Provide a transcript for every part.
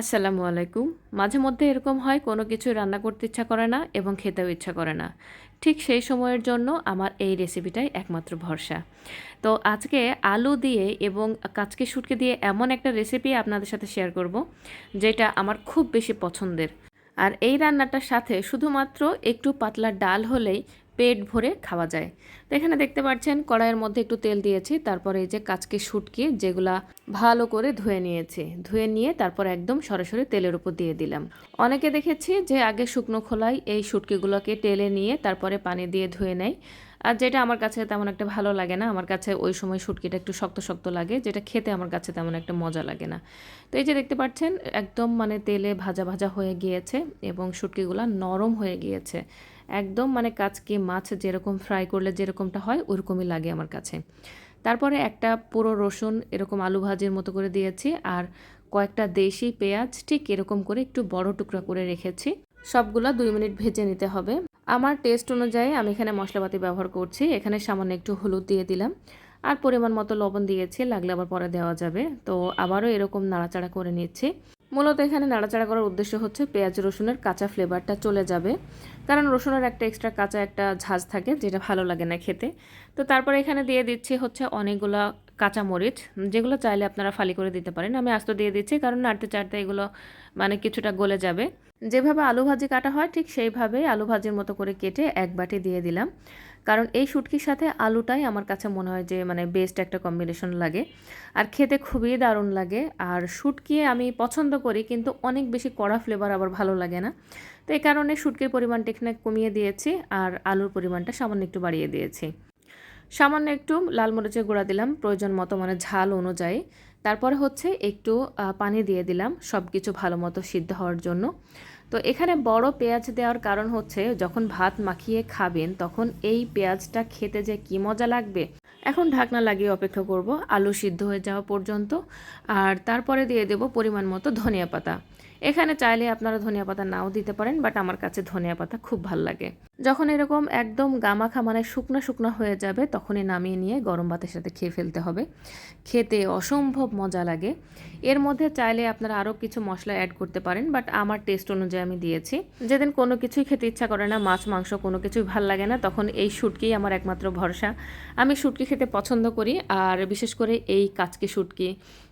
আসসালামু আলাইকুম। মাঝে মধ্যে এরকম হয়, কোনো কিছু রান্না করতে ইচ্ছা করে না এবং খেতেও ইচ্ছা করে না। ঠিক সেই সময়ের জন্য আমার এই রেসিপিটাই একমাত্র ভরসা। তো আজকে আলু দিয়ে এবং কাচকে শুটকে দিয়ে এমন একটা রেসিপি আপনাদের সাথে শেয়ার করব, যেটা আমার খুব বেশি পছন্দের। আর এই রান্নাটার সাথে শুধুমাত্র একটু পাতলা ডাল হলেই পেট ভরে খাওয়া যায়। তো এখানে দেখতে পাচ্ছেন, কড়াইয়ের মধ্যে একটু তেল দিয়েছি, তারপরে এই যে কাচকে শুটকি যেগুলা ভালো করে ধুয়ে নিয়েছি। ধুয়ে নিয়ে তারপর একদম সরাসরি তেলের উপর দিয়ে দিলাম। অনেকে দেখেছি যে আগে শুকনো খোলায় এই শুটকিগুলোকে টেলে নিয়ে তারপরে পানি দিয়ে ধুয়ে নেয়। আর যেটা আমার কাছে তেমন একটা ভালো লাগে না, আমার কাছে ওই সময় শুটকিটা একটু শক্ত শক্ত লাগে, যেটা খেতে আমার কাছে তেমন একটা মজা লাগে না। তো এই যে দেখতে পাচ্ছেন, একদম মানে তেলে ভাজা ভাজা হয়ে গিয়েছে এবং শুটকিগুলো নরম হয়ে গিয়েছে। একদম মানে কাচকে মাছ যেরকম ফ্রাই করলে যেরকমটা হয়, ওরকমই লাগে আমার কাছে। তারপরে একটা পুরো রসুন এরকম আলু ভাজির মতো করে দিয়েছি, আর কয়েকটা দেশি পেঁয়াজ ঠিক এরকম করে একটু বড় টুকরা করে রেখেছি। সবগুলো দুই মিনিট ভেজে নিতে হবে। আমার টেস্ট অনুযায়ী আমি এখানে মশলাপাতি ব্যবহার করছি, এখানে সামান্য একটু হলুদ দিয়ে দিলাম। আর পরিমাণ মতো লবণ দিয়েছি, লাগলে আবার পরে দেওয়া যাবে। তো আবারও এরকম নাড়াচাড়া করে নিচ্ছি। মূলত এখানে নাড়াচাড়া করার উদ্দেশ্য হচ্ছে পেঁয়াজ, রসুনের কাঁচা ফ্লেভারটা চলে যাবে। কারণ রসুনের একটা এক্সট্রা কাঁচা একটা ঝাঁজ থাকে, যেটা ভালো লাগে না খেতে। তো তারপরে এখানে দিয়ে দিচ্ছি হচ্ছে অনেকগুলো কাঁচা মরিচ যেগুলো চাইলে আপনারা ফালি করে দিতে পারেন। আমি আস্ত দিয়ে দিচ্ছি, কারণ নাড়তে চাড়তে এগুলো মানে কিছুটা গলে যাবে। যেভাবে আলু ভাজি কাটা হয়, ঠিক সেইভাবেই আলু ভাজির মতো করে কেটে এক বাটি দিয়ে দিলাম। কারণ এই শুটকির সাথে আলুটাই আমার কাছে মনে হয় যে মানে বেস্ট একটা কম্বিনেশন লাগে। আর খেতে খুবই দারুণ লাগে। আর শুটকি আমি পছন্দ করি, কিন্তু অনেক বেশি কড়া ফ্লেভার আবার ভালো লাগে না। তো এই কারণে শুটকির পরিমাণটা এখানে কমিয়ে দিয়েছি, আর আলুর পরিমাণটা সামান্য একটু বাড়িয়ে দিয়েছি। সামান্য একটু লাল মরিচের গুঁড়া দিলাম, প্রয়োজন মতো মানে ঝাল অনুযায়ী। তারপরে হচ্ছে একটু পানি দিয়ে দিলাম সব কিছু ভালো মতো সিদ্ধ হওয়ার জন্য। তো এখানে বড় পেঁয়াজ দেওয়ার কারণ হচ্ছে যখন ভাত মাখিয়ে খাবেন তখন এই পেঁয়াজটা খেতে যে কী মজা লাগবে? এখন ঢাকনা লাগিয়ে অপেক্ষা করব, আলু সিদ্ধ হয়ে যাওয়া পর্যন্ত। আর তারপরে দিয়ে দেব পরিমাণ মতো ধনিয়া পাতা। এখানে চাইলে আপনারা ধনিয়া পাতা নাও দিতে পারেন বাট আমার কাছে ধনিয়া পাতা খুব ভালো লাগে। যখন এরকম একদম গামাখা মানে শুকনা শুকনা হয়ে যাবে, তখনই নামিয়ে নিয়ে গরম ভাতের সাথে খেয়ে ফেলতে হবে। খেতে অসম্ভব মজা লাগে। এর মধ্যে চাইলে আপনারা আরও কিছু মশলা অ্যাড করতে পারেন বাট আমার টেস্ট অনুযায়ী আমি দিয়েছি। যেদিন কোনো কিছুই খেতে ইচ্ছা করে না, মাছ, মাংস কোনো কিছুই ভালো লাগে না, তখন এই শুটকিই আমার একমাত্র ভরসা। আমি শুটকি খেতে পছন্দ করি, আর বিশেষ করে এই কাচকি শুটকি,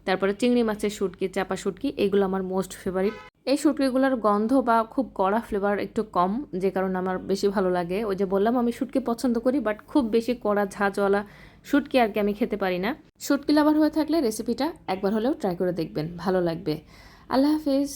তারপরে চিংড়ি মাছের শুটকি, চাপা শুটকি, এগুলো আমার মোস্ট ফেভারিট এই শুটকিগুলোর গন্ধ বা খুব কড়া ফ্লেভার একটু কম, যে কারণে আমার বেশি ভালো লাগে। ওই যে বললাম, আমি শুটকি পছন্দ করি বাট খুব বেশি কড়া, ঝাঁঝওয়ালা শুটকি আর কি আমি খেতে পারি না। শুটকি লাভার হয়ে থাকলে রেসিপিটা একবার হলেও ট্রাই করে দেখবেন, ভালো লাগবে। আল্লাহ হাফিজ।